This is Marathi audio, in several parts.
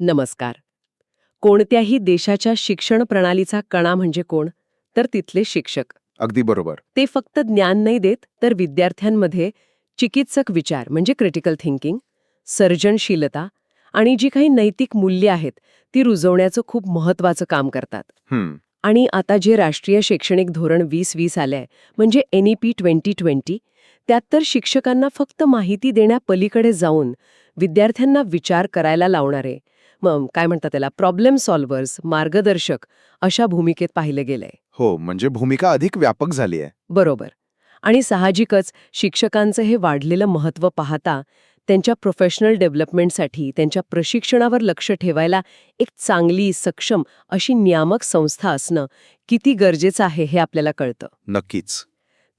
नमस्कार. कोणत्याही देशाच्या शिक्षण प्रणालीचा कणा म्हणजे कोण? तर तिथले शिक्षक. अगदी बरोबर. ते फक्त ज्ञान नाही देत तर विद्यार्थ्यांमध्ये चिकित्सक विचार म्हणजे क्रिटिकल थिंकिंग सर्जनशीलता आणि जी काही नैतिक मूल्य आहेत ती रुजवण्याचं खूप महत्वाचं काम करतात. आणि आता जे राष्ट्रीय शैक्षणिक धोरण वीस वीस आलंय म्हणजे E एनईपी ट्वेंटी ट्वेंटी त्यात तर शिक्षकांना फक्त माहिती देण्यापलीकडे जाऊन विद्यार्थ्यांना विचार करायला लावणारे काय म्हणतात त्याला प्रॉब्लेम सॉल्व्हर्स मार्गदर्शक अशा भूमिकेत पाहिलं गेलंय हो म्हणजे भूमिका अधिक व्यापक झाली आहे. बरोबर. आणि साहजिकच शिक्षकांचं हे वाढलेलं महत्त्व पाहता त्यांच्या प्रोफेशनल डेव्हलपमेंटसाठी त्यांच्या प्रशिक्षणावर लक्ष ठेवायला एक चांगली सक्षम अशी नियामक संस्था असणं किती गरजेचं आहे हे आपल्याला कळतं. नक्कीच.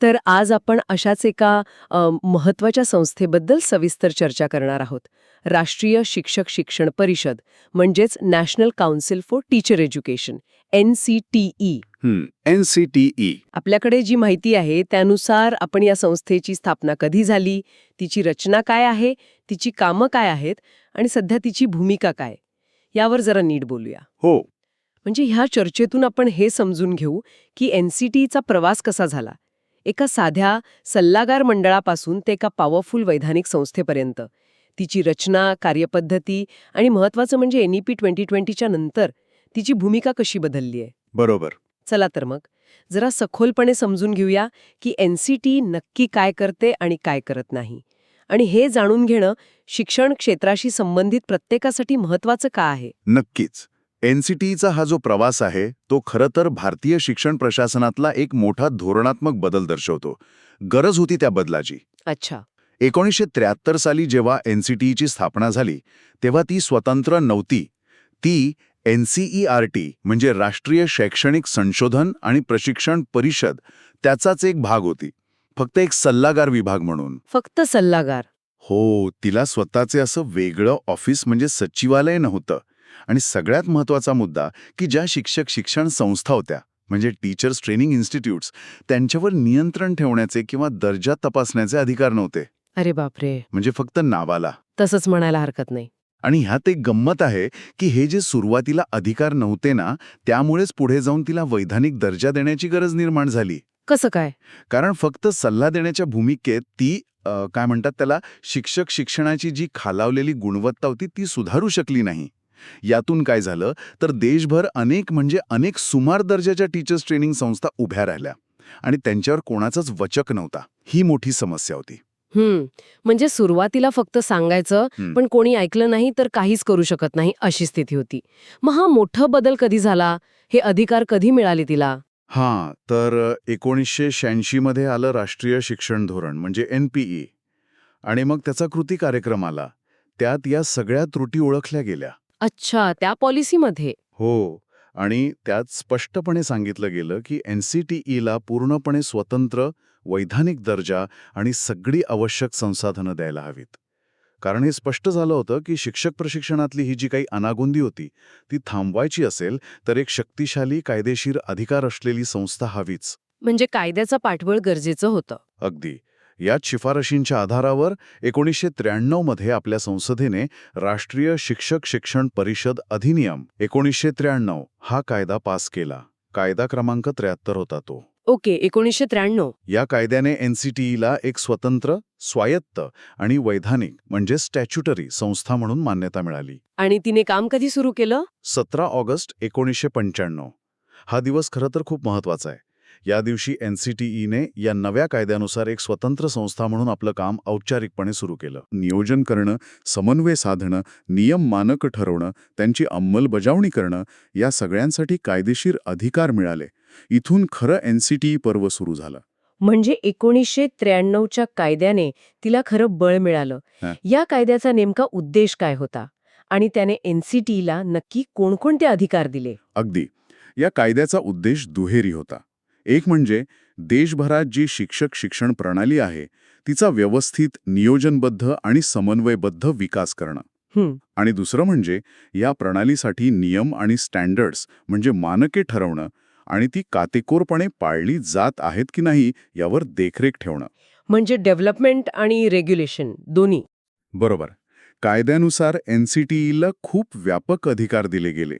तर आज आपण अशाच एका अ, महत्त्वाच्या संस्थेबद्दल सविस्तर चर्चा करणार आहोत. राष्ट्रीय शिक्षक शिक्षण परिषद म्हणजेच national council for teacher education N C T E. N C T E. आपल्याकडे जी माहिती आहे त्यानुसार आपण या संस्थेची स्थापना कधी झाली तिची रचना काय आहे तिची कामं काय आहेत आणि सध्या तिची भूमिका काय यावर जरा नीट बोलूया. हो. म्हणजे ह्या चर्चेतून आपण हे समजून घेऊ की एन सी टीचा प्रवास कसा झाला. एका साध्या सल्लागार मंडळापासून ते एका पॉवरफुल वैधानिक संस्थेपर्यंत. तिची रचना कार्यपद्धती आणि महत्वाचं म्हणजे एनईपी ट्वेंटी ट्वेंटीच्या नंतर तिची भूमिका कशी बदलली आहे? बरोबर. चला तर मग जरा सखोलपणे समजून घेऊया की एन सी टी नक्की काय करते आणि काय करत नाही. आणि हे जाणून घेणं शिक्षण क्षेत्राशी संबंधित प्रत्येकासाठी महत्वाचं का आहे? नक्कीच. एनसीटीचा हा जो प्रवास आहे तो खरं तर भारतीय शिक्षण प्रशासनातला एक मोठा धोरणात्मक बदल दर्शवतो. गरज होती त्या बदलाची. अच्छा. एकोणीसशे त्र्याहत्तर साली जेव्हा एनसीटीची स्थापना झाली तेव्हा ती स्वतंत्र नव्हती. ती एनसीईआरटी म्हणजे राष्ट्रीय शैक्षणिक संशोधन आणि प्रशिक्षण परिषद त्याचाच एक भाग होती. फक्त एक सल्लागार विभाग म्हणून. फक्त सल्लागार. हो तिला स्वतःचे असं वेगळं ऑफिस म्हणजे सचिवालय नव्हतं. आणि सगळ्यात महत्त्वाचा मुद्दा की ज्या शिक्षक शिक्षण संस्था होत्या म्हणजे टीचर्स ट्रेनिंग इन्स्टिट्यूट्स त्यांच्यावर नियंत्रण ठेवण्याचे किंवा दर्जा तपासण्याचे अधिकार नव्हते. अरे बापरे! म्हणजे फक्त नावाला. तसंच म्हणायला हरकत नाही. आणि ह्यात एक गंमत आहे की हे जे सुरुवातीला अधिकार नव्हते ना त्यामुळेच पुढे जाऊन तिला वैधानिक दर्जा देण्याची गरज निर्माण झाली. कसं काय? कारण फक्त सल्ला देण्याच्या भूमिकेत ती काय म्हणतात त्याला शिक्षक शिक्षणाची जी खालावलेली गुणवत्ता होती ती सुधारू शकली नाही. यातून काय झालं तर देशभर अनेक म्हणजे अनेक सुमार दर्जाच्या टीचर्स ट्रेनिंग संस्था उभ्या राहिल्या आणि त्यांच्यावर कोणाचाच वचक नव्हता. ही मोठी समस्या होती. हम्म. म्हणजे सुरुवातीला फक्त सांगायचं. पण कोणी ऐकलं नाही तर काहीच करू शकत नाही अशी स्थिती होती. मग हा मोठा बदल कधी झाला? हे अधिकार कधी मिळाले तिला? हां तर एकोणीसशे शहाऐंशीमध्ये आलं राष्ट्रीय शिक्षण धोरण म्हणजे एन पी ई आणि मग त्याचा कृती कार्यक्रम आला. त्यात या सगळ्या त्रुटी ओळखल्या गेल्या. अच्छा त्या पॉलिसीमध्ये. हो आणि त्यात स्पष्टपणे सांगितलं गेलं की एन सी टी ईला पूर्णपणे स्वतंत्र वैधानिक दर्जा आणि सगळी आवश्यक संसाधनं द्यायला हवीत. कारण हे स्पष्ट झालं होतं की शिक्षक प्रशिक्षणातली ही जी काही अनागोंदी होती ती थांबवायची असेल तर एक शक्तिशाली कायदेशीर अधिकार असलेली संस्था हवीच. म्हणजे कायद्याचा पाठबळ गरजेचं होतं. अगदी. याच शिफारशींच्या आधारावर एकोणीसशे त्र्याण्णवमध्ये आपल्या संसदेने राष्ट्रीय शिक्षक शिक्षण परिषद अधिनियम एकोणीसशे त्र्याण्णव हा कायदा पास केला. कायदा क्रमांक त्र्याहत्तर होता तो. ओके एकोणीसशे त्र्याण्णव. या कायद्याने एनसीटीईला एक स्वतंत्र स्वायत्त आणि वैधानिक म्हणजे स्टॅच्युटरी संस्था म्हणून मान्यता मिळाली. आणि तिने काम कधी सुरू केलं? सतरा ऑगस्ट एकोणीसशे पंच्याण्णव. हा दिवस खरं तर खूप महत्त्वाचा आहे. या दिवशी एनसीटीईने या नव्या कायद्यानुसार एक स्वतंत्र संस्था म्हणून आपलं काम औपचारिकपणे सुरू केलं. नियोजन करणं समन्वय साधणं नियम मानक ठरवणं त्यांची अंमलबजावणी करणं या सगळ्यांसाठी कायदेशीर अधिकार मिळाले. इथून खरं एनसीटीई पर्व सुरू झालं. म्हणजे एकोणीसशे त्र्याण्णवच्या कायद्याने तिला खरं बळ मिळालं. या कायद्याचा नेमका उद्देश काय होता? आणि त्याने एनसीटीला नक्की कोणकोणते अधिकार दिले? अगदी. या कायद्याचा उद्देश दुहेरी होता. एक म्हणजे देशभरात जी शिक्षक शिक्षण प्रणाली आहे तिचा व्यवस्थित नियोजनबद्ध आणि समन्वयबद्ध विकास करणं. आणि दुसरं म्हणजे या प्रणालीसाठी नियम आणि स्टँडर्ड्स म्हणजे मानके ठरवणं आणि ती काटेकोरपणे पाळली जात आहेत की नाही यावर देखरेख ठेवणं. म्हणजे डेव्हलपमेंट आणि रेग्युलेशन दोन्ही. बरोबर. कायद्यानुसार एन सी टी ईला खूप व्यापक अधिकार दिले गेले.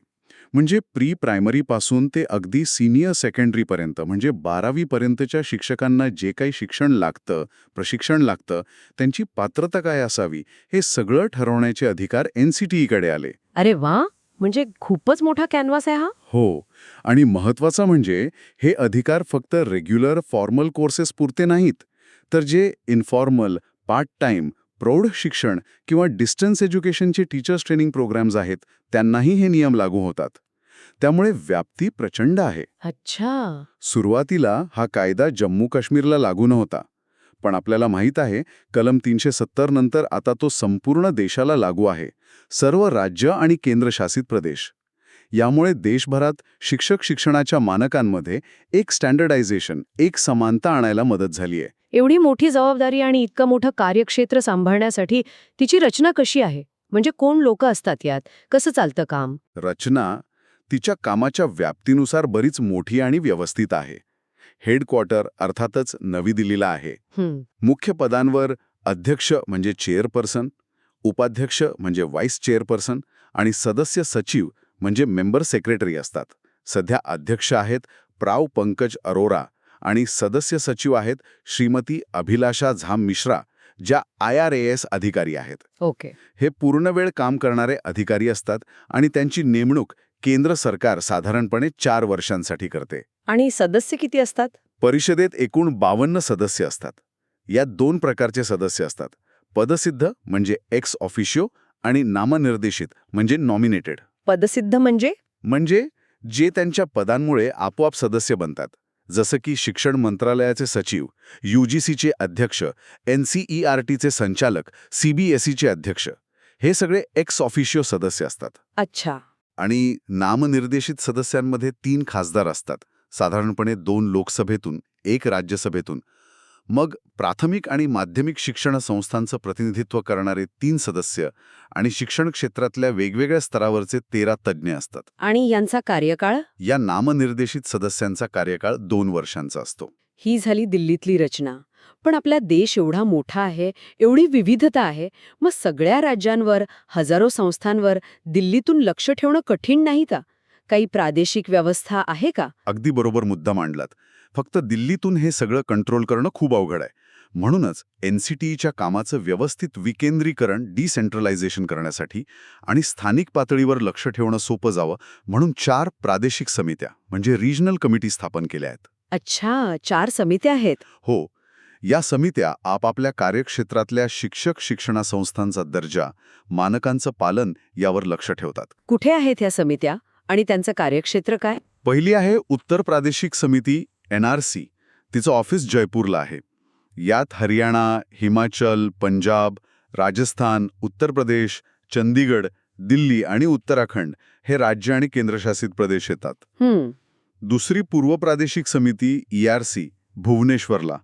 म्हणजे प्री प्रायमरीपासून ते अगदी सिनियर सेकंडरीपर्यंत म्हणजे बारावीपर्यंतच्या शिक्षकांना जे काही शिक्षण लागतं प्रशिक्षण लागतं त्यांची पात्रता काय असावी हे सगळं ठरवण्याचे अधिकार एन टी ईकडे आले. अरे वा! म्हणजे खूपच मोठा कॅनव्हास आहे हा. हो. आणि महत्वाचं म्हणजे हे अधिकार फक्त रेग्युलर फॉर्मल कोर्सेस पुरते नाहीत. तर जे इन्फॉर्मल पार्ट टाइम प्रौढ शिक्षण किंवा डिस्टन्स एज्युकेशनचे टीचर्स ट्रेनिंग प्रोग्राम्स आहेत त्यांनाही हे नियम लागू होतात. त्यामुळे व्याप्ती प्रचंड आहे. अच्छा. सुरुवातीला हा कायदा जम्मू काश्मीरला लागू नव्हता पण आपल्याला माहीत आहे कलम तीनशे सत्तर नंतर आता तो संपूर्ण देशाला लागू आहे सर्व राज्य आणि केंद्रशासित प्रदेश. यामुळे देशभरात शिक्षक शिक्षणाच्या मानकांमध्ये एक स्टँडर्डायझेशन एक समानता आणायला मदत झाली आहे एवढी मोठी जबाबदारी आणि इतकं मोठं कार्यक्षेत्र सांभाळण्यासाठी तिची रचना कशी आहे? म्हणजे कोण लोक असतात यात? कसं चालतं काम? रचना तिच्या कामाच्या व्याप्तीनुसार बरीच मोठी आणि व्यवस्थित आहे. हेडक्वार्टर अर्थातच नवी दिल्लीला आहे. हं, मुख्य पदांवर अध्यक्ष म्हणजे चेअरपर्सन उपाध्यक्ष म्हणजे व्हाईस चेअरपर्सन आणि सदस्य सचिव म्हणजे मेंबर सेक्रेटरी असतात. सध्या अध्यक्ष आहेत प्राव पंकज अरोरा आणि सदस्य सचिव आहेत श्रीमती अभिलाषा झाम मिश्रा ज्या आय आर ए एस अधिकारी आहेत. ओके. हे पूर्णवेळ काम करणारे अधिकारी असतात आणि त्यांची नेमणूक केंद्र सरकार साधारणपणे चार वर्षांसाठी करते. आणि सदस्य किती असतात? परिषदेत एकूण बावन्न सदस्य असतात. यात दोन प्रकारचे सदस्य असतात. पदसिद्ध म्हणजे एक्स ऑफिशियो आणि नामनिर्देशित म्हणजे नॉमिनेटेड पदसिद्ध म्हणजे? म्हणजे जे त्यांच्या पदांमुळे आपोआप सदस्य बनतात. जसं की शिक्षण मंत्रालयाचे सचिव यूजीसीचे अध्यक्ष एनसीईआरटीचे संचालक सीबीएसईचे अध्यक्ष. हे सगळे एक्स ऑफिशियो सदस्य असतात. अच्छा. आणि नामनिर्देशित सदस्यांमध्ये तीन खासदार असतात. साधारणपणे दोन लोकसभेतून एक राज्यसभेतून मग प्राथमिक आणि माध्यमिक शिक्षण संस्थांचं प्रतिनिधित्व करणारे तीन सदस्य आणि शिक्षण क्षेत्रातल्या वेगवेगळ्या स्तरावरचे तेरा तज्ज्ञ असतात. आणि यांचा कार्यकाळ? या नामनिर्देशित सदस्यांचा कार्यकाळ दोन वर्षांचा असतो. ही झाली दिल्लीतली रचना. पण आपला देश एवढा मोठा आहे एवढी विविधता आहे मग सगळ्या राज्यांवर हजारो संस्थांवर दिल्लीतून लक्ष ठेवणं कठीण नाही का? काही प्रादेशिक व्यवस्था आहे का? अगदी बरोबर मुद्दा मांडलात. फक्त दिल्लीतून हे सगळं कंट्रोल करणं खूप अवघड आहे. म्हणूनच एन सी टी ईच्या कामाचं व्यवस्थित विकेंद्रीकरण डिसेंट्रलायझेशन करण्यासाठी आणि स्थानिक पातळीवर लक्ष ठेवणं सोपं जावं म्हणून चार प्रादेशिक समित्या म्हणजे रिजनल कमिटी स्थापन केल्या आहेत. अच्छा चार समित्या आहेत. हो. या समित्या आपापल्या कार्यक्षेत्रातल्या शिक्षक शिक्षणा संस्थांचा दर्जा मानकांचं पालन यावर लक्ष ठेवतात. कुठे आहेत या समित्या? आणि त्यांचं कार्यक्षेत्र काय? पहिली आहे उत्तर प्रादेशिक समिती एन आर सी. तिचं ऑफिस जयपूरला आहे. यात हरियाणा हिमाचल पंजाब राजस्थान उत्तर प्रदेश चंदीगड दिल्ली आणि उत्तराखंड हे राज्य आणि केंद्रशासित प्रदेश येतात. दुसरी पूर्व प्रादेशिक समिती ई आर सी भुवनेश्वरला.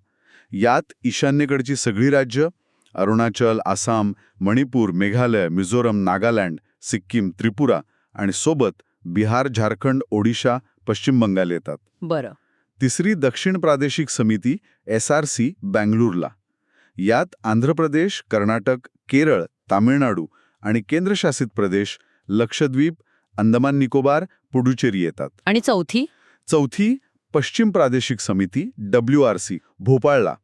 यात ईशान्येकडची सगळी राज्य अरुणाचल आसाम मणिपूर मेघालय मिझोरम नागालँड सिक्कीम त्रिपुरा आणि सोबत बिहार झारखंड ओडिशा पश्चिम बंगाल येतात. बरं. तिसरी दक्षिण प्रादेशिक समिती एस आर सी बँगळूरला. यात आंध्र प्रदेश कर्नाटक केरळ तामिळनाडू आणि केंद्रशासित प्रदेश लक्षद्वीप अंदमान निकोबार पुडुचेरी येतात. आणि चौथी? चौथी पश्चिम प्रादेशिक समिती डब्ल्यू आर सी भोपाळला.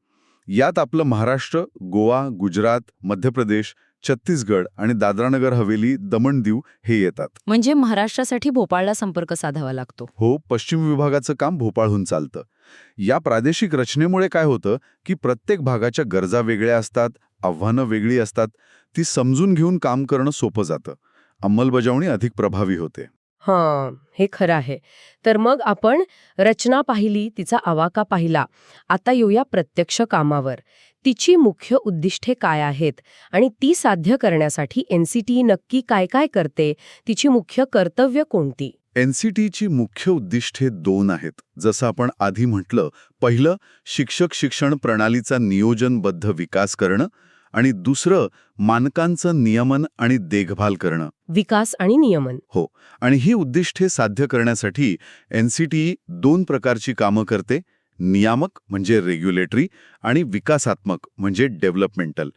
यात आपलं महाराष्ट्र गोवा गुजरात मध्य प्रदेश छत्तीसगड आणि दादरानगर हवेली दमण दीव हे येतात. म्हणजे महाराष्ट्रासाठी भोपाळला संपर्क साधावा लागतो. हो पश्चिम विभागाचं काम भोपाळहून चालतं. या प्रादेशिक रचनेमुळे काय होतं की प्रत्येक भागाच्या गरजा वेगळ्या असतात आव्हानं वेगळी असतात ती समजून घेऊन काम करणं सोपं जातं. अंमलबजावणी अधिक प्रभावी होते. हां हे खरं आहे. तर मग आपण रचना पाहिली तिचा आवाका पाहिला. आता येऊया प्रत्यक्ष कामावर. तिची मुख्य उद्दिष्टे काय आहेत आणि ती साध्य करण्यासाठी एनसीटी नक्की काय काय करते तिची मुख्य कर्तव्य कोणती? एनसीटीची मुख्य उद्दिष्टे दोन आहेत. जसं आपण आधी म्हटलं पहिलं शिक्षक शिक्षण प्रणालीचा नियोजनबद्ध विकास करणं आणि दुसरं मानकांचं नियमन आणि देखभाल करणं. विकास आणि नियमन. आणि ही उद्दिष्टे साध्य करण्यासाठी एनसीटी दोन प्रकारची कामं करते. नियामक म्हणजे रेग्युलेटरी आणि विकासात्मक म्हणजे डेव्हलपमेंटल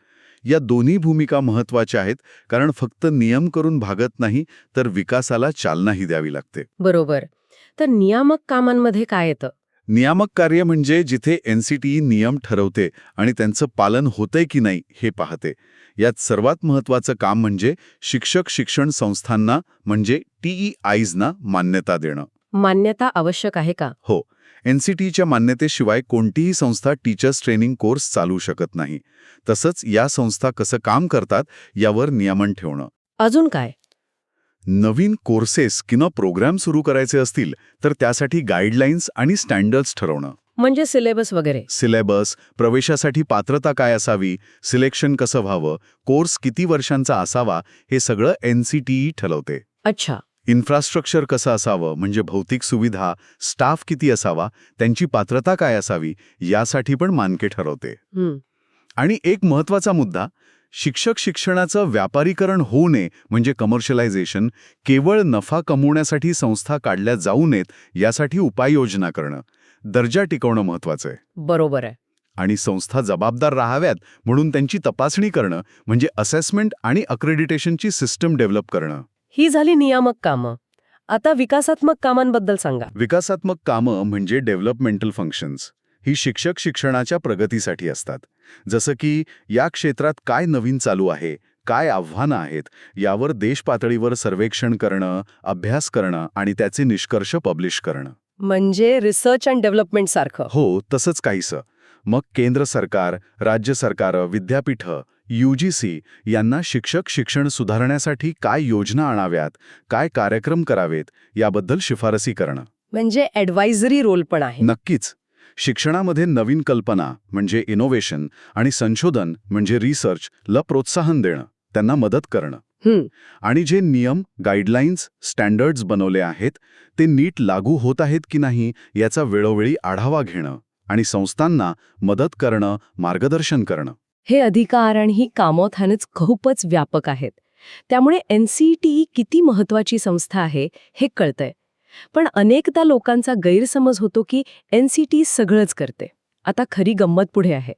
या दोन्ही भूमिका महत्त्वाच्या आहेत कारण फक्त नियम करून भागत नाही तर विकासाला चालनाही द्यावी लागते. बरोबर. तर नियामक कामांमध्ये काय येतं? नियामक कार्य म्हणजे जिथे एनसीटीई नियम ठरवते आणि त्यांचं पालन होतंय की नाही हे पाहते. यात सर्वात महत्वाचं काम म्हणजे शिक्षक शिक्षण संस्थांना म्हणजे टीई आईजना मान्यता देणं. मान्यता आवश्यक आहे का? हो. एनसीटीच्या मान्यतेशिवाय कोणतीही संस्था टीचर्स ट्रेनिंग कोर्स चालू शकत नाही. तसंच या संस्था कसं काम करतात यावर नियमन ठेवणं. अजून काय? नवीन कोर्सेस किंवा प्रोग्राम सुरू करायचे असतील तर त्यासाठी गाईडलाईन्स आणि स्टँडर्ड्स ठरवणं. म्हणजे सिलेबस वगैरे? सिलेबस प्रवेशासाठी पात्रता काय असावी सिलेक्शन कसं व्हावं कोर्स किती वर्षांचा असावा हे सगळं एनसीटीई ठरवते. अच्छा. इन्फ्रास्ट्रक्चर कसं असावं? म्हणजे भौतिक सुविधा स्टाफ किती असावा? त्यांची पात्रता काय असावी? यासाठी पण मानके ठरवते. आणि एक महत्त्वाचा मुद्दा शिक्षक शिक्षणाचं व्यापारीकरण होऊ नये म्हणजे कमर्शियलायझेशन केवळ नफा कमवण्यासाठी संस्था काढल्या जाऊ नयेत यासाठी उपाययोजना करणं दर्जा टिकवणं महत्वाचं आहे. बरोबर आहे. आणि संस्था जबाबदार राहाव्यात म्हणून त्यांची तपासणी करणं म्हणजे असेसमेंट आणि अक्रेडिटेशनची सिस्टम डेव्हलप करणं. ही झाली नियामक कामं. आता विकासात्मक कामांबद्दल सांगा. विकासात्मक कामं म्हणजे डेव्हलपमेंटल फंक्शन्स. ही शिक्षक शिक्षणाच्या प्रगतीसाठी असतात. जसं की या क्षेत्रात काय नवीन चालू आहे काय आव्हानं आहेत यावर देश पातळीवर सर्वेक्षण करणं अभ्यास करणं आणि त्याचे निष्कर्ष पब्लिश करणं. म्हणजे रिसर्च अँड डेव्हलपमेंट सारखं. हो तसंच काहीसं. मग केंद्र सरकार राज्य सरकारं विद्यापीठं यूजीसी यांना शिक्षक शिक्षण सुधारण्यासाठी काय योजना आणाव्यात काय कार्यक्रम करावेत याबद्दल शिफारसी करणं. म्हणजे ॲडवायझरी रोल पण आहे. नक्कीच. शिक्षणामध्ये नवीन कल्पना म्हणजे इनोव्हेशन आणि संशोधन म्हणजे रिसर्च ला प्रोत्साहन देणं त्यांना मदत करणं. आणि जे नियम गाईडलाईन्स स्टँडर्ड्स बनवले आहेत ते नीट लागू होत आहेत की नाही याचा वेळोवेळी आढावा घेणं आणि संस्थांना मदत करणं मार्गदर्शन करणं. हे अधिकार आणि ही कामं थानेच खूपच व्यापक आहेत. त्यामुळे एन किती महत्वाची संस्था आहे हे कळतंय. पण अनेकदा लोकांचा गैरसमज होतो की एन सी टी सगळंच करते. आता खरी गंमत पुढे आहे.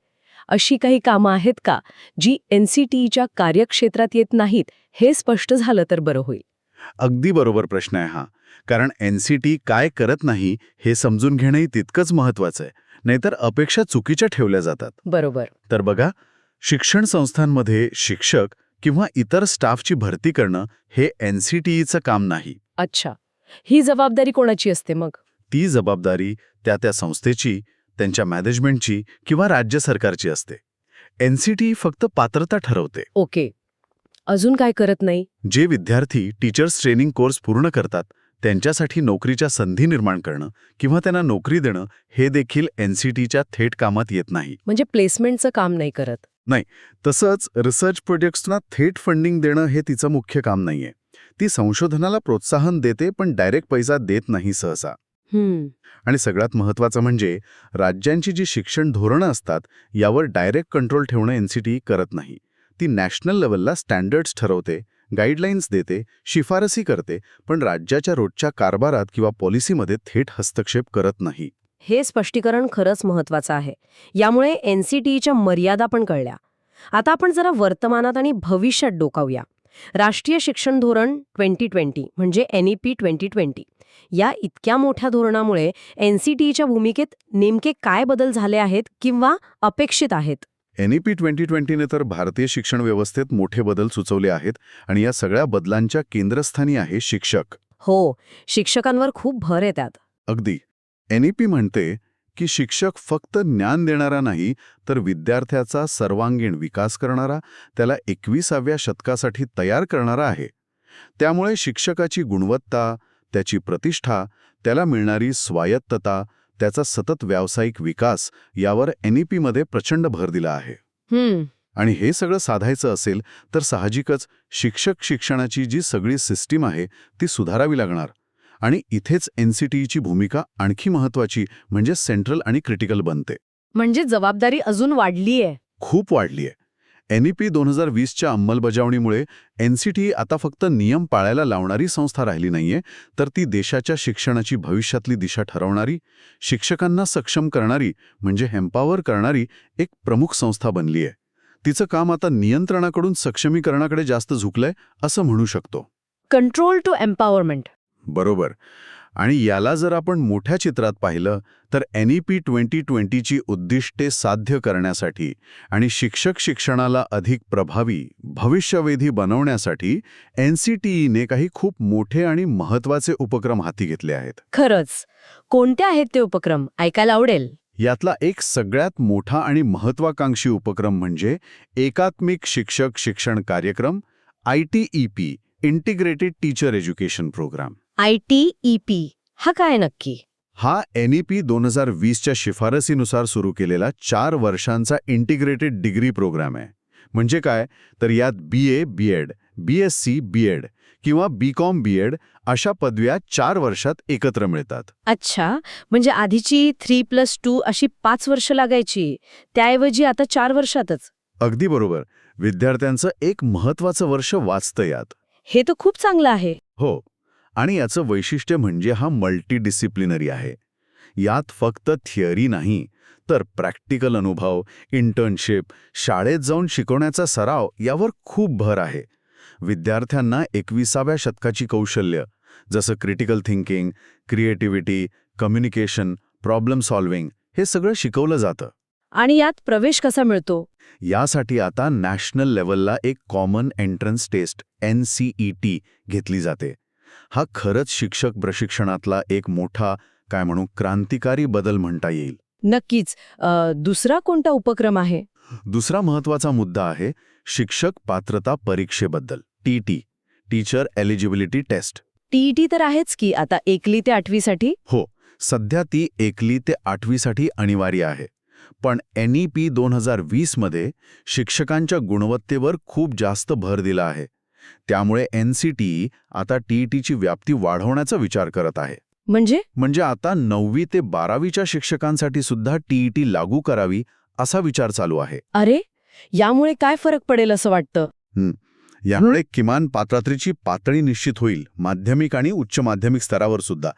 अशी काही कामं आहेत का जी एन सी टीच्या कार्यक्षेत्रात येत नाहीत हे स्पष्ट झालं तर बरं होईल. अगदी बरोबर प्रश्न आहे हा. कारण एन काय करत नाही हे समजून घेणंही तितकंच महत्वाचं आहे. नाहीतर अपेक्षा चुकीच्या ठेवल्या जातात. बरोबर. तर बघा शिक्षण संस्थांमध्ये शिक्षक किंवा इतर स्टाफची भरती करणं हे एन सी टीचं काम नाही. अच्छा. ही जबाबदारी कोणाची असते मग? ती जबाबदारी त्या त्या संस्थेची त्यांच्या मॅनेजमेंटची किंवा राज्य सरकारची असते. एन सी टी फक्त पात्रता ठरवते. ओके. अजून काय करत नाही? जे विद्यार्थी टीचर्स ट्रेनिंग कोर्स पूर्ण करतात त्यांच्यासाठी नोकरीच्या संधी निर्माण करणं किंवा त्यांना नोकरी देणं हे देखील एन सी टीच्या थेट कामात येत नाही. म्हणजे प्लेसमेंटचं काम नाही करत. तसंच रिसर्च प्रोजेक्ट्सना थेट फंडिंग देणं हे तिचं मुख्य काम नाहीये. ती संशोधनाला प्रोत्साहन देते पण डायरेक्ट पैसा देत नाही सहसा. हम्म. आणि सगळ्यात महत्त्वाचं म्हणजे राज्यांची जी शिक्षण धोरणं असतात यावर डायरेक्ट कंट्रोल ठेवणं एनसीटी करत नाही. ती नॅशनल लेवलला स्टँडर्ड्स ठरवते गाईडलाईन्स देते शिफारसी करते पण राज्याच्या रोजच्या कारभारात किंवा पॉलिसीमध्ये थेट हस्तक्षेप करत नाही. हे स्पष्टीकरण खरंच महत्वाचं आहे. यामुळे एन सी टीच्या मर्यादा पण कळल्या. आता आपण जरा वर्तमानात आणि भविष्यात डोकावूया. राष्ट्रीय शिक्षण धोरण ट्वेंटी ट्वेंटी म्हणजे N E P twenty twenty या इतक्या मोठ्या धोरणामुळे एन सी टीच्या भूमिकेत नेमके काय बदल झाले आहेत किंवा अपेक्षित आहेत? एनईपी ट्वेंटी ट्वेंटीने तर भारतीय शिक्षण व्यवस्थेत मोठे बदल सुचवले आहेत आणि या सगळ्या बदलांच्या केंद्रस्थानी आहे शिक्षक. हो शिक्षकांवर खूप भर त्यात अगदी. एनईपी म्हणते की शिक्षक फक्त ज्ञान देणारा नाही तर विद्यार्थ्याचा सर्वांगीण विकास करणारा त्याला एकविसाव्या शतकासाठी तयार करणारा आहे. त्यामुळे शिक्षकाची गुणवत्ता त्याची प्रतिष्ठा त्याला मिळणारी स्वायत्तता त्याचा सतत व्यावसायिक विकास यावर एनईपीमध्ये प्रचंड भर दिला आहे. आणि हे सगळं साधायचं असेल तर साहजिकच शिक्षक शिक्षणाची जी सगळी सिस्टीम आहे ती सुधारावी लागणार. आणि इथेच एन सी टीची भूमिका आणखी महत्वाची म्हणजे सेंट्रल आणि क्रिटिकल बनते. म्हणजे जबाबदारी अजून वाढली आहे खूप वाढली आहे एनईपी दोन हजार वीसच्या अंमलबजावणीमुळे एन सी टी आता फक्त नियम पाळायला लावणारी संस्था राहिली नाहीये तर ती देशाच्या शिक्षणाची भविष्यातली दिशा ठरवणारी शिक्षकांना सक्षम करणारी म्हणजे हेम्पावर करणारी एक प्रमुख संस्था बनली आहे तिचं काम आता नियंत्रणाकडून सक्षमीकरणाकडे जास्त झुकलंय असं म्हणू शकतो. Control to empowerment. बरोबर. आणि याला जर आपण मोठ्या चित्रात पाहिलं तर एन ई पी ट्वेंटी ट्वेंटीची उद्दिष्टे साध्य करण्यासाठी आणि शिक्षक शिक्षणाला अधिक प्रभावी भविष्यवेधी बनवण्यासाठी एन सी टी ईने काही खूप मोठे आणि महत्त्वाचे उपक्रम हाती घेतले आहेत. खरंच. कोणते आहेत ते उपक्रम? ऐकायला आवडेल. यातला एक सगळ्यात मोठा आणि महत्वाकांक्षी उपक्रम म्हणजे एकात्मिक शिक्षक शिक्षण कार्यक्रम I T E P integrated teacher education programme. I T E P. हा काय नक्की? हा एन ई पी दोन हजार वीसच्या शिफारसीनुसार सुरू केलेला चार वर्षांचा इंटिग्रेटेड डिग्री प्रोग्राम आहे. म्हणजे काय? तर यात B A B Ed B S C B Ed किंवा बी कॉम बी एड अशा पदव्या चार वर्षात एकत्र मिळतात. अच्छा म्हणजे आधीची थ्री प्लस टू अशी पाच वर्ष लागायची त्याऐवजी आता चार वर्षातच. अगदी बरोबर. विद्यार्थ्यांचं एक महत्वाचं वर्ष वाचतं यात. हे तर खूप चांगलं आहे. हो. आणि याचं वैशिष्ट्य म्हणजे हा मल्टीडिसिप्लिनरी आहे. यात फक्त थिअरी नाही तर प्रॅक्टिकल अनुभव इंटर्नशिप शाळेत जाऊन शिकवण्याचा सराव यावर खूप भर आहे. विद्यार्थ्यांना एकविसाव्या शतकाची कौशल्य जसं critical thinking creativity communication problem solving हे सगळं शिकवलं जातं. आणि यात प्रवेश कसा मिळतो? यासाठी आता नॅशनल लेवलला एक कॉमन एंट्रन्स टेस्ट एन घेतली जाते. हा खरंच शिक्षक प्रशिक्षणातला एक मोठा काय म्हणू क्रांतिकारी बदल म्हणता येईल. नक्कीच. दुसरा कोणता उपक्रम आहे? दुसरा महत्त्वाचा मुद्दा आहे शिक्षक पात्रता परीक्षेबद्दल T T teacher eligibility test. TET तर आहेच की आता एकली ते आठवीसाठी हो सध्या ती एकली ते आठवीसाठी अनिवार्य आहे. पण एन ई पी दोन हजार वीसमध्ये शिक्षकांच्या गुणवत्तेवर खूप जास्त भर दिला आहे. त्यामुळे एन सी टी आता टीईटीची व्याप्ती वाढवण्याचा विचार करत आहे. म्हणजे? म्हणजे आता नववी ते बारावीच्या शिक्षकांसाठी सुद्धा टीईटी लागू करावी असा विचार चालू आहे. अरे यामुळे काय फरक पडेल असं वाटतं? यामुळे किमान पात्रतेची पातळी निश्चित होईल माध्यमिक आणि उच्च माध्यमिक स्तरावर सुद्धा.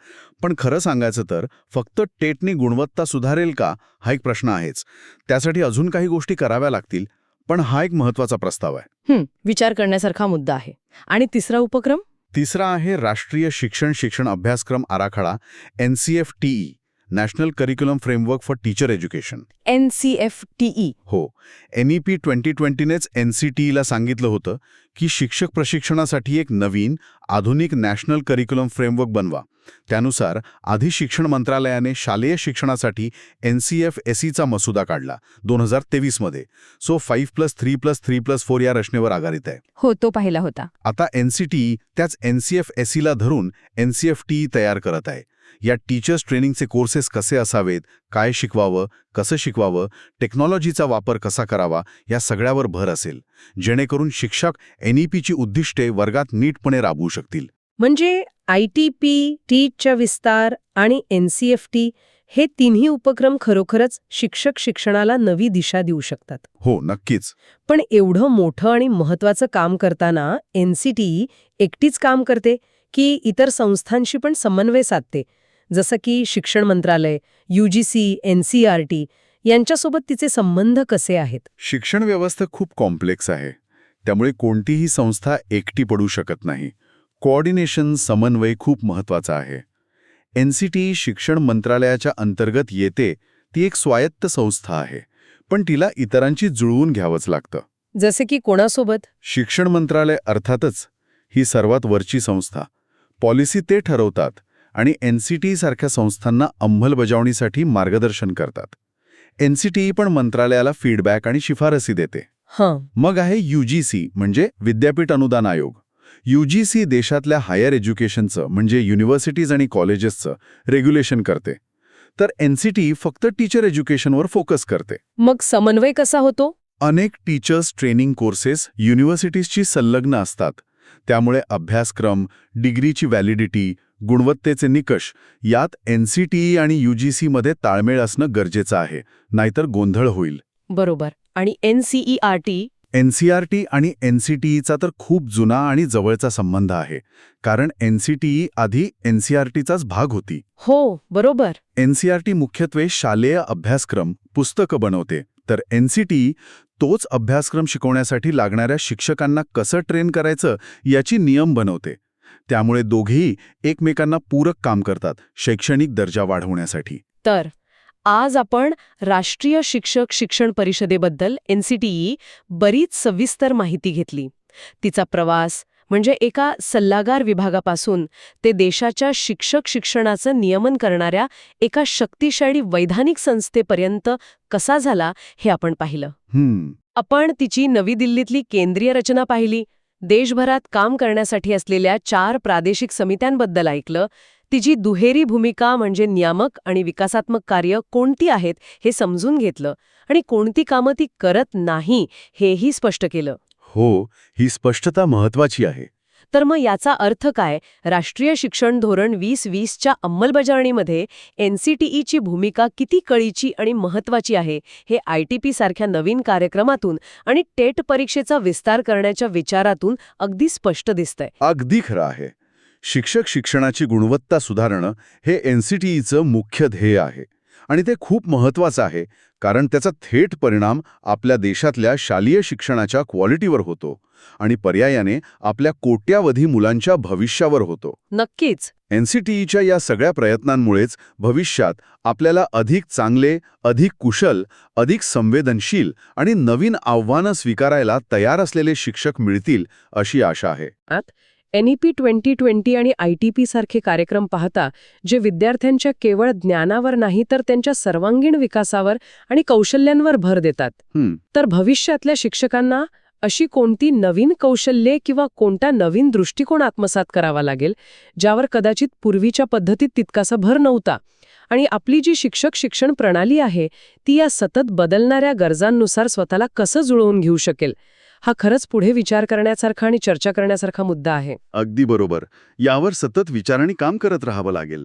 पण खरं सांगायचं तर फक्त टेटनी गुणवत्ता सुधारेल का हा एक प्रश्न आहेच. त्यासाठी अजून काही गोष्टी कराव्या लागतील पण हा एक महत्त्वाचा प्रस्ताव आहे. विचार करण्यासारखा मुद्दा आहे. आणि तिसरा उपक्रम? तिसरा आहे राष्ट्रीय शिक्षण शिक्षण अभ्यासक्रम आराखडा N C F T E national curriculum framework for teacher education. N C F T E हो. एन ई पी ट्वेंटी ट्वेंटीनेच एन सी टी ईला सांगितलं होतं की शिक्षक प्रशिक्षणासाठी एक नवीन आधुनिक नॅशनल करिक्युलम फ्रेमवर्क बनवा. त्यानुसार आधी शिक्षण मंत्रालयाने शालेय शिक्षणासाठी एन सी एफ एस ईचा मसुदा काढला दोन हजार तेवीसमध्ये. So five plus three plus three plus four या रचनेवर आधारित आहे. हो तो पाहिला होता. आता एन सी टी त्याच एन सी एफ एस ईला धरून एन सी एफ टी तयार करत आहे. या टीचर्स ट्रेनिंगचे कोर्सेस कसे असावेत काय शिकवावं कसं शिकवावं टेक्नॉलॉजीचा वापर कसा करावा या सगळ्यावर भर असेल. जेणेकरून शिक्षक एन ई पीची उद्दिष्टे वर्गात नीटपणे राबवू शकतील. म्हणजे आय टी पी टीच्या विस्तार आणि एन सी एफ टी हे तिन्ही उपक्रम खरोखरच शिक्षक शिक्षणाला नवी दिशा देऊ शकतात. हो नक्कीच. पण एवढं मोठं आणि महत्वाचं काम करताना एन सी टी एकटीच काम करते की इतर संस्थांशी पण समन्वय साधते? जसं की शिक्षण मंत्रालय U G C N C R T यांच्यासोबत तिचे संबंध कसे आहेत? शिक्षण व्यवस्था खूप कॉम्प्लेक्स आहे. त्यामुळे कोणतीही संस्था एकटी पडू शकत नाही. कोऑर्डिनेशन समन्वय खूप महत्त्वाचा आहे. एन सी टी शिक्षण मंत्रालयाच्या अंतर्गत येते ती एक स्वायत्त संस्था आहे. पण तिला इतरांची जुळवून घ्यावंच लागतं. जसे की कोणासोबत? शिक्षण मंत्रालय अर्थातच ही सर्वात वरची संस्था. पॉलिसी ते ठरवतात. आणि एन सी टी सारख्या संस्थांना अंमलबजावणीसाठी मार्गदर्शन करतात. एन सी टी पण मंत्रालयाला फीडबॅक आणि शिफारसी देते. हां. मग आहे यू जी सी म्हणजे विद्यापीठ अनुदान आयोग. यू जी सी देशातल्या हायर एज्युकेशनचं म्हणजे युनिव्हर्सिटीज आणि कॉलेजेसचं रेग्युलेशन करते. तर एन सी टी फक्त टीचर एज्युकेशनवर फोकस करते. मग समन्वय कसा होतो? अनेक टीचर्स ट्रेनिंग कोर्सेस युनिव्हर्सिटीजची संलग्न असतात. त्यामुळे अभ्यासक्रम डिग्रीची व्हॅलिडिटी गुणवत्तेचे निकष यात एन सी टी आणि यू जी सीमध्ये ताळमेळ असणं गरजेचं आहे नाहीतर गोंधळ होईल. बरोबर. आणि N C E R T? N C R T आणि एन सी टी ईचा तर खूप जुना आणि जवळचा संबंध आहे कारण एन सी टी ई आधी एन सी आर टीचाच भाग होती. हो बरोबर. एन सी आर टी मुख्यत्वे शालेय अभ्यासक्रम पुस्तकं बनवते तर एन सी टी तोच अभ्यासक्रम शिकवण्यासाठी लागणाऱ्या शिक्षकांना कसं ट्रेन करायचं याची नियम बनवते. त्यामुळे दोघेही एकमेकांना पूरक काम करतात शैक्षणिक दर्जा वाढवण्यासाठी. तर आज आपण राष्ट्रीय शिक्षक शिक्षण परिषदेबद्दल एनसीटीई बरीच सविस्तर माहिती घेतली. तिचा प्रवास म्हणजे एका सल्लागार विभागापासून ते देशाच्या शिक्षक शिक्षणाचं नियमन करणाऱ्या एका शक्तिशाली वैधानिक संस्थेपर्यंत कसा झाला हे आपण पाहिलं. आपण तिची नवी दिल्लीतली केंद्रीय रचना पाहिली. देशभरात काम करण्यासाठी असलेल्या चार प्रादेशिक समित्यांबद्दल ऐकलं तिची दुहेरी भूमिका म्हणजे नियामक आणि विकासात्मक कार्य कोणती आहेत हे समजून घेतलं आणि कोणती कामं ती करत नाही हेही स्पष्ट केलं. हो ही स्पष्टता महत्वाची आहे. तर मग याचा अर्थ काय? राष्ट्रीय शिक्षण धोरण वीस वीसच्या अंमलबजावणीमध्ये एन सी टी ईची भूमिका किती कळीची आणि महत्वाची आहे? हे आय टी पी सारख्या नवीन कार्यक्रमातून आणि टेट परीक्षेचा विस्तार करण्याच्या विचारातून अगदी स्पष्ट दिसतंय. अगदी खरं आहे. शिक्षक शिक्षणाची गुणवत्ता सुधारणं हे एन सी टी ईचं मुख्य ध्येय आहे. आणि ते खूप महत्वाचं आहे कारण त्याचा थेट परिणाम आपल्या देशातल्या शालेय शिक्षणाच्या क्वालिटीवर होतो आणि पर्यायाने आपल्या कोट्यावधी मुलांच्या भविष्यावर होतो. नक्कीच. एनसीटीईच्या या सगळ्या प्रयत्नांमुळेच भविष्यात आपल्याला अधिक चांगले अधिक कुशल अधिक संवेदनशील आणि नवीन आव्हानं स्वीकारायला तयार असलेले शिक्षक मिळतील अशी आशा आहे. एनईपी ट्वेंटी ट्वेंटी आणि आय टी पी सारखे कार्यक्रम पाहता जे विद्यार्थ्यांच्या केवळ ज्ञानावर नाही तर त्यांच्या सर्वांगीण विकासावर आणि कौशल्यांवर भर देतात. तर भविष्यातल्या शिक्षकांना अशी कोणती नवीन कौशल्ये किंवा कोणता नवीन दृष्टिकोन आत्मसात करावा लागेल ज्यावर कदाचित पूर्वीच्या पद्धतीत तितकासा भर नव्हता? आणि आपली जी शिक्षक शिक्षण प्रणाली आहे ती या सतत बदलणाऱ्या गरजांनुसार स्वतःला कसं जुळवून घेऊ शकेल? हा खरंच पुढे विचार करण्यासारखा आणि चर्चा करण्यासारखा मुद्दा आहे. अगदी बरोबर. यावर सतत विचार आणि काम करत राहावं लागेल.